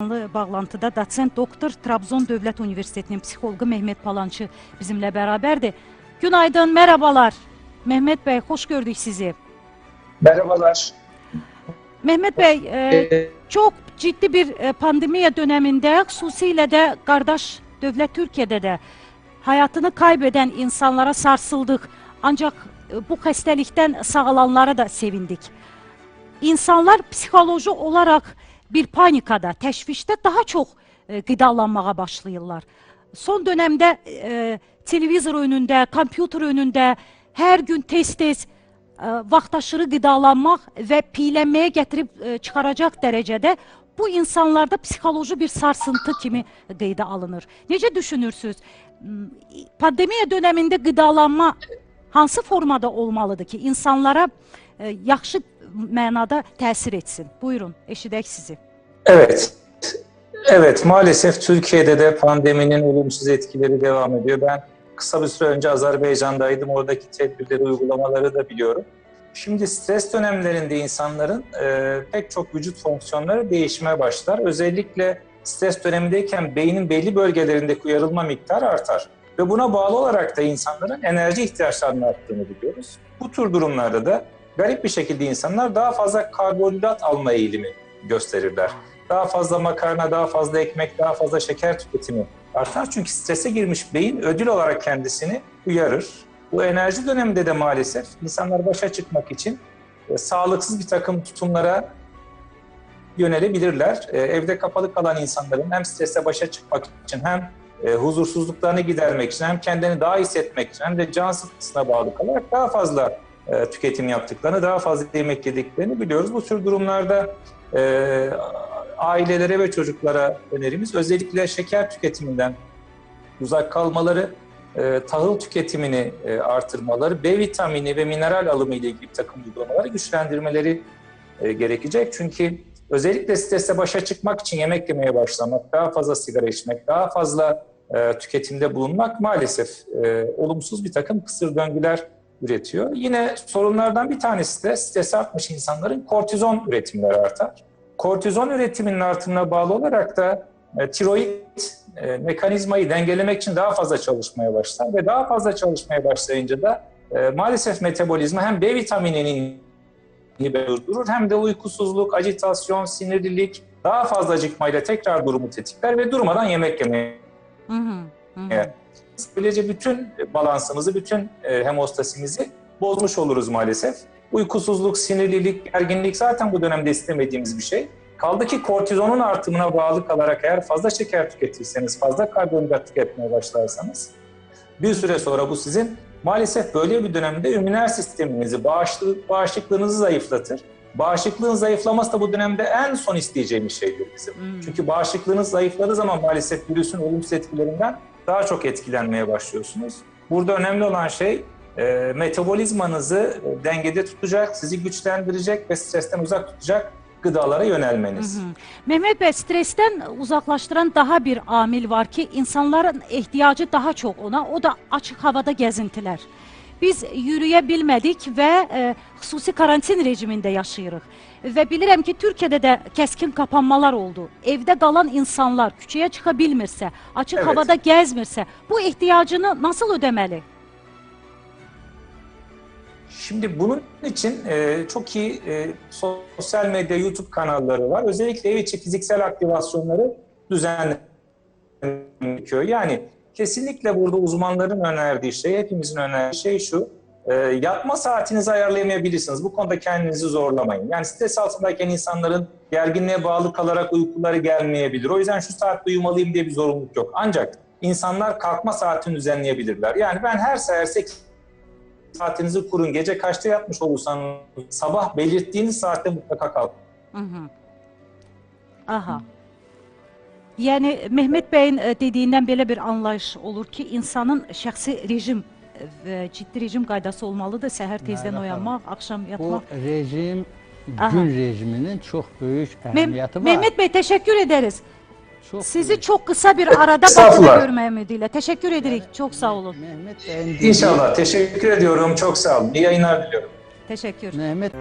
Bağlantıda doçent doktor Trabzon Dövlət Universitetinin psixoloqu Mehmet Palançı bizimle beraberdi. Günaydın, merhabalar. Mehmet Bey, hoş gördük sizi. Merhabalar. Mehmet Bey, e, Ee, çok ciddi bir e, pandemiya döneminde xüsusilə də qardaş dövlət Türkiyədə də hayatını kaybeden insanlara sarsıldık. Ancak e, bu xəstəlikdən sağalanlara da sevindik. İnsanlar psixoloji olarak bir panikada, təşvişdə daha çox e, qidalanmağa başlayırlar. Son dönemdə e, televizor önündə, kompüter önündə hər gün tez-tez e, vaxtaşırı qidalanmaq və piylənməyə gətirib e, çıxaracaq dərəcədə bu insanlarda psixoloji bir sarsıntı kimi qeydə alınır. Necə düşünürsüz? M, Pandemiya dönemində qidalanma hansı formada olmalıdır ki, insanlara e, yaxşı mənada təsir etsin? Buyurun, eşidək sizi. Evet. Evet, maalesef Türkiye'de de pandeminin olumsuz etkileri devam ediyor. Ben kısa bir süre önce Azerbaycan'daydım. Oradaki tedbirleri, uygulamaları da biliyorum. Şimdi stres dönemlerinde insanların e, pek çok vücut fonksiyonları değişmeye başlar. Özellikle stres dönemindeyken beynin belli bölgelerindeki uyarılma miktarı artar. Ve buna bağlı olarak da insanların enerji ihtiyaçlarının arttığını biliyoruz. Bu tür durumlarda da garip bir şekilde insanlar daha fazla karbonhidrat alma eğilimi gösterirler. Daha fazla makarna, daha fazla ekmek, daha fazla şeker tüketimi artar. Çünkü strese girmiş beyin ödül olarak kendisini uyarır. Bu enerji döneminde de maalesef insanlar başa çıkmak için e, sağlıksız bir takım tutumlara yönelebilirler. E, evde kapalı kalan insanların hem strese başa çıkmak için hem e, huzursuzluklarını gidermek için hem kendini daha hissetmek için hem de can sıkıntısına bağlı kalarak daha fazla e, tüketim yaptıklarını, daha fazla yemek yediklerini biliyoruz. Bu tür durumlarda e, ailelere ve çocuklara önerimiz özellikle şeker tüketiminden uzak kalmaları, e, tahıl tüketimini e, artırmaları, B vitamini ve mineral alımı ile ilgili takım uygulamaları güçlendirmeleri e, gerekecek. Çünkü özellikle stresle başa çıkmak için yemek yemeye başlamak, daha fazla sigara içmek, daha fazla e, tüketimde bulunmak maalesef e, olumsuz bir takım kısır döngüler üretiyor. Yine sorunlardan bir tanesi de stres artmış insanların kortizon üretimleri artar. Kortizon üretiminin artımına bağlı olarak da e, tiroid e, mekanizmayı dengelemek için daha fazla çalışmaya başlar ve daha fazla çalışmaya başlayınca da e, maalesef metabolizma hem B vitamininin durdurur hem de uykusuzluk, ajitasyon, sinirlilik daha fazla acıkmayla tekrar durumu tetikler ve durmadan yemek yemeye Hı hı, hı. Böylece bütün balansımızı, bütün e, hemostasimizi bozmuş oluruz maalesef. Uykusuzluk, sinirlilik, gerginlik zaten bu dönemde istemediğimiz bir şey. Kaldı ki kortizonun artımına bağlı kalarak eğer fazla şeker tüketirseniz, fazla karbonhidrat tüketmeye başlarsanız bir süre sonra bu sizin maalesef böyle bir dönemde üminer sisteminizi, bağışıklığınızı zayıflatır. Bağışıklığın zayıflaması da bu dönemde en son isteyeceğimiz şeydir bizim. Hmm. Çünkü bağışıklığınız zayıfladığı zaman maalesef virüsün olumsuz etkilerinden daha çok etkilenmeye başlıyorsunuz. Burada önemli olan şey e, metabolizmanızı e, dengede tutacak, sizi güçlendirecek ve stresten uzak tutacak gıdalara yönelmeniz. Hı hı. Mehmet Bey, stresten uzaklaştıran daha bir amil var ki insanların ihtiyacı daha çok ona. O da açık havada gezintiler. Biz yürüyə bilmədik və e, xüsusi karantin rejimində yaşayırıq. Və bilirəm ki, Türkiyədə də kəskin kapanmalar oldu. Evdə qalan insanlar küçəyə çıxa bilmirsə, açıq Evet. havada gəzmirsə, bu ehtiyacını nasıl ödəməli? Şimdi bunun için e, çok iyi e, sosyal medya, YouTube kanalları var. Özellikle ev içi fiziksel aktivasyonları düzenliyor. Yani kesinlikle burada uzmanların önerdiği şey, hepimizin önerdiği şey şu. e, yatma saatinizi ayarlayamayabilirsiniz. Bu konuda kendinizi zorlamayın. Yani stres altındayken insanların gerginliğe bağlı kalarak uykuları gelmeyebilir. O yüzden şu saatte uyumalıyım diye bir zorunluluk yok. Ancak insanlar kalkma saatini düzenleyebilirler. Yani ben her sefer 8 saatinizi kurun. Gece kaçta yatmış olursanız sabah belirttiğiniz saatte mutlaka kalkın. Hı hı. Aha. Yəni Mehmet Bəyin e, dediyindən belə bir anlayış olur ki, insanın şəxsi rejim e, ciddi rejim qaydası olmalıdır. Səhər tezdən Naila oyanmaq, axşam Bu yatmaq. rejim, Aha. gün rejiminin çox böyük əhəmiyyəti var. Mehmet Bəy, təşəkkür ederiz. Çox Sizi böyük. çox qısa bir arada. Bakıda görməyə ümidiyle. Təşəkkür edirik. Çox sağ olun. Mehmet Bey'in dediği- İnşallah. Teşekkür ediyorum. Çok sağ olun. İyi yayınlar diliyorum. Təşəkkür. Mehmet